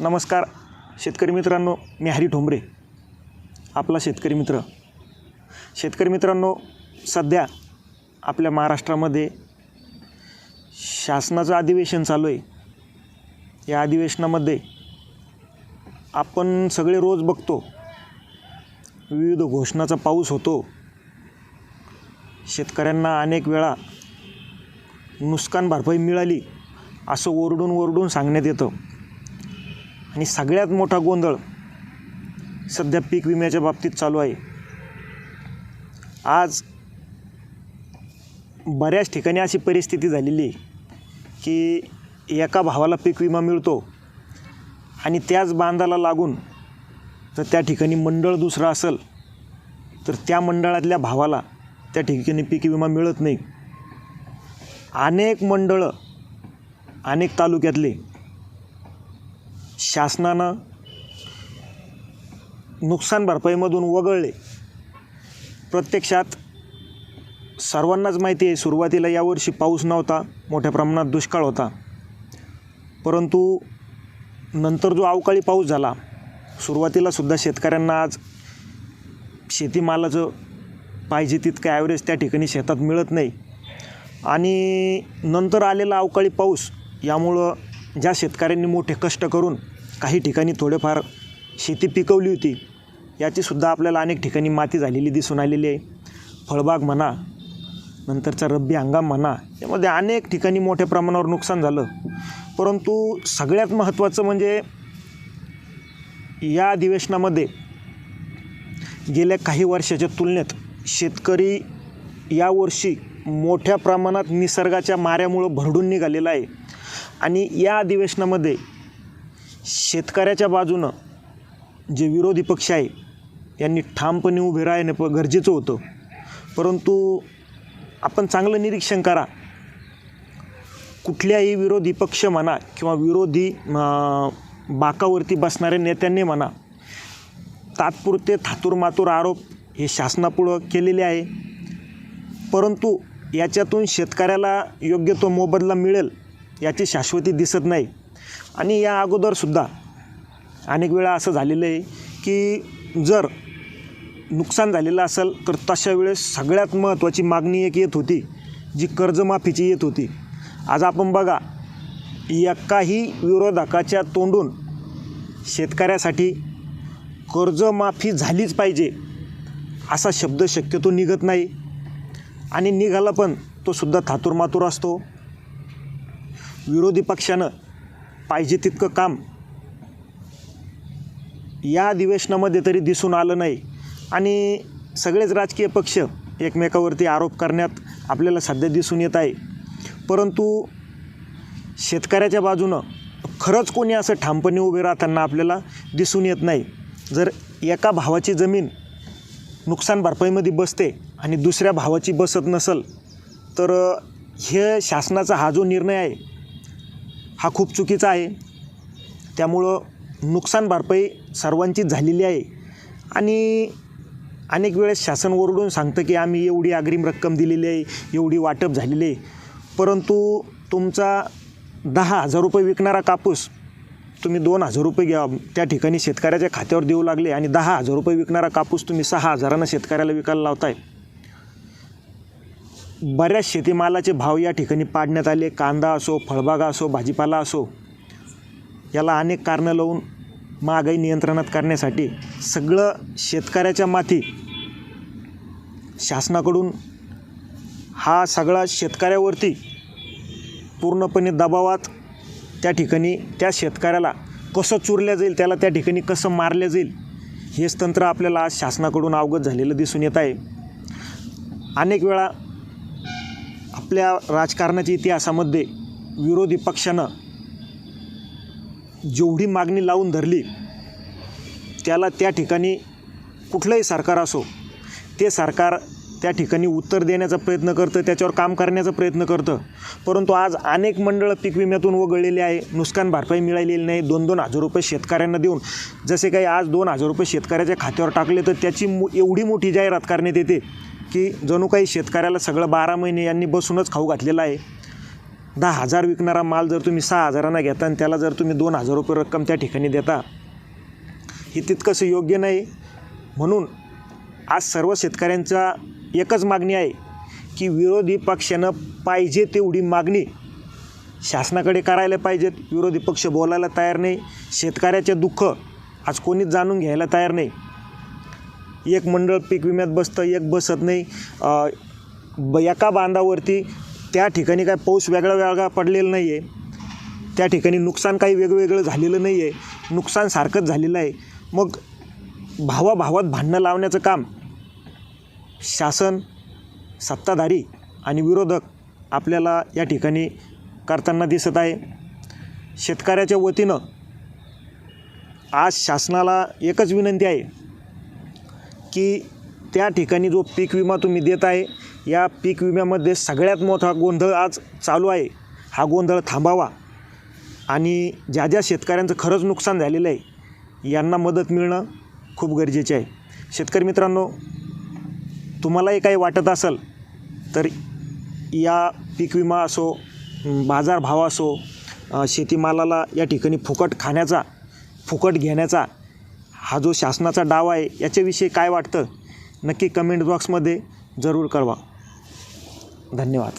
नमस्कार. शेतकरी मित्रांनो मी हरी ठोंबरे. आपला शेतकरी मित्र. शेतकरी मित्रांनो सध्या आपल्या महाराष्ट्रामध्ये शासनाचं अधिवेशन चालू आहे. या अधिवेशनामध्ये आपण सगळे रोज बघतो विविध घोषणाचा पाऊस होतो. शेतकऱ्यांना अनेक वेळा नुकसान भरपाई मिळाली असं ओरडून ओरडून सांगण्यात येतं. आणि सगळ्यात मोठा गोंधळ सध्या पीक विम्याच्या बाबतीत चालू आहे. आज बऱ्याच ठिकाणी अशी परिस्थिती झालेली आहे की एका भावाला पीक विमा मिळतो आणि त्याच बांधाला लागून जर त्या ठिकाणी मंडळ दुसरं असेल तर त्या मंडळातल्या भावाला त्या ठिकाणी पीक विमा मिळत नाही. अनेक मंडळं अनेक तालुक्यातले शासनानं नुकसान भरपाईमधून वगळले. प्रत्यक्षात सर्वांनाच माहिती आहे सुरुवातीला यावर्षी पाऊस नव्हता मोठ्या प्रमाणात दुष्काळ होता. परंतु नंतर जो अवकाळी पाऊस झाला सुरुवातीलासुद्धा शेतकऱ्यांना आज शेतीमालाचं पाहिजे तितकं ॲव्हरेज त्या ठिकाणी शेतात मिळत नाही. आणि नंतर आलेला अवकाळी पाऊस यामुळं ज्या शेतकऱ्यांनी मोठे कष्ट करून काही ठिकाणी थोडेफार शेती पिकवली होती. याचीसुद्धा आपल्याला अनेक ठिकाणी माती झालेली दिसून आलेली आहे. फळबाग म्हणा नंतरचा रब्बी हंगाम म्हणा यामध्ये अनेक ठिकाणी मोठ्या प्रमाणावर नुकसान झालं. परंतु सगळ्यात महत्त्वाचं म्हणजे या अधिवेशनामध्ये गेल्या काही वर्षाच्या तुलनेत शेतकरी यावर्षी मोठ्या प्रमाणात निसर्गाच्या माऱ्यामुळं भरडून निघालेला आहे. आणि या अधिवेशनामध्ये शेतकऱ्याच्या बाजूनं जे विरोधी पक्ष आहे यांनी ठामपणे उभे राहणे प गरजेचं होतं. परंतु आपण चांगलं निरीक्षण करा. कुठल्याही विरोधी पक्ष म्हणा किंवा विरोधी बाकावरती बसणाऱ्या नेत्यांनी म्हणा तात्पुरते थातूरमातूर आरोप हे शासनापुढं केलेले आहे. परंतु याच्यातून शेतकऱ्याला योग्य तो मोबदला मिळेल याची शाश्वती दिसत नाही. आणि या अगोदरसुद्धा अनेक वेळा असं झालेलं आहे की जर नुकसान झालेलं असेल तर तशा वेळेस सगळ्यात महत्त्वाची मागणी एक येत होती जी कर्जमाफीची येत होती. आज आपण बघा एकाही विरोधकाच्या तोंडून शेतकऱ्यासाठी कर्जमाफी झालीच पाहिजे असा शब्द शक्यतो निघत नाही. आणि निघाला पण तो सुद्धा थातूरमातूर असतो. विरोधी पक्षानं पाहिजे तितकं काम. या अधिवेशनामध्ये तरी दिसून आलं नाही. आणि सगळेच राजकीय पक्ष एकमेकावरती आरोप करण्यात आपल्याला सध्या दिसून येत आहे. परंतु शेतकऱ्याच्या बाजूनं खरंच कोणी असं ठामपणे उभे राहताना आपल्याला दिसून येत नाही. जर एका भावाची जमीन नुकसान भरपाईमध्ये बसते आणि दुसऱ्या भावाची बसत नसल तर हे शासनाचा हा जो निर्णय आहे हा खूप चुकीचा आहे. त्यामुळं नुकसान भरपाई सर्वांचीच झालेली आहे. आणि अनेक वेळेस शासन ओरडून सांगतं की आम्ही एवढी अग्रिम रक्कम दिलेली आहे एवढी वाटप झालेली आहे. परंतु तुमचा दहा हजार रुपये विकणारा कापूस तुम्ही दोन हजार रुपये घ्या त्या ठिकाणी शेतकऱ्याच्या खात्यावर देऊ लागले आणि दहा हजार रुपये विकणारा कापूस तुम्ही सहा हजारानं शेतकऱ्याला विकायला लावताय. बऱ्याच शेतीमालाचे भाव या ठिकाणी पाडण्यात आले. कांदा असो फळबागा असो भाजीपाला असो याला अनेक कारणं लावून महागाई नियंत्रणात करण्यासाठी सगळं शेतकऱ्याच्या माथी शासनाकडून हा सगळा शेतकऱ्यावरती पूर्णपणे दबावात त्या ठिकाणी त्या शेतकऱ्याला कसं चुरल्या जाईल त्याला त्या ठिकाणी कसं मारल्या जाईल हेच तंत्र आपल्याला आज शासनाकडून अवगत झालेलं दिसून येत आहे. अनेक वेळा आपल्या राजकारणाच्या इतिहासामध्ये विरोधी पक्षानं जेवढी मागणी लावून धरली त्याला त्या ठिकाणी कुठलंही सरकार असो ते सरकार त्या ठिकाणी उत्तर देण्याचा प्रयत्न करतं त्याच्यावर काम करण्याचा प्रयत्न करतं. परंतु आज अनेक मंडळं पीक विम्यातून वगळलेली आहे नुकसान भरपाई मिळालेली नाही दोन दोन हजार रुपये शेतकऱ्यांना देऊन. जसे काही आज दोन हजार रुपये शेतकऱ्याच्या खात्यावर टाकले तर त्याची मो एवढी मोठी जाहिरात करण्यात येते. की जणू काही शेतकऱ्याला सगळं बारा महिने यांनी बसूनच खाऊ घातलेलं आहे. दहा हजार विकणारा माल जर तुम्ही सहा हजारांना घेता आणि त्याला जर तुम्ही दोन हजार रुपये रक्कम त्या ठिकाणी देता हे तितकंसं योग्य नाही. म्हणून आज सर्व शेतकऱ्यांचा एकच मागणी आहे की विरोधी पक्षानं पाहिजे तेवढी मागणी शासनाकडे करायला पाहिजेत. विरोधी पक्ष बोलायला तयार नाही. शेतकऱ्याचे दुःख आज कोणीच जाणून घ्यायला तयार नाही. एक मंडळ पीक विम्यात बसतं एक बसत नाही. ब एका बांधावरती त्या ठिकाणी काय पाऊस वेगळा वेगळा पडलेला नाही आहे त्या ठिकाणी नुकसान काही वेगवेगळं झालेलं नाही आहे नुकसान सारखंच झालेलं आहे. मग भावाभावात भांडणं लावण्याचं काम शासन सत्ताधारी आणि विरोधक आपल्याला या ठिकाणी करताना दिसत आहे. शेतकऱ्याच्या वतीनं आज शासनाला एकच विनंती आहे. की त्या ठिकाणी जो पीक विमा तुम्ही देत आहे या पीक विम्यामध्ये सगळ्यात मोठा गोंधळ आज चालू आहे. हा गोंधळ थांबावा. आणि ज्या ज्या शेतकऱ्यांचं खरंच नुकसान झालेलं आहे यांना मदत मिळणं खूप गरजेचे आहे. शेतकरी मित्रांनो तुम्हालाही काही वाटत असेल तर या पीक विमा असो बाजारभाव असो शेतीमालाला या ठिकाणी फुकट खाण्याचा फुकट घेण्याचा हा जो शासनाचा डाव आहे याच्याविषयी काय वाटतं? नक्की कमेंट बॉक्समध्ये जरूर कळवा. धन्यवाद.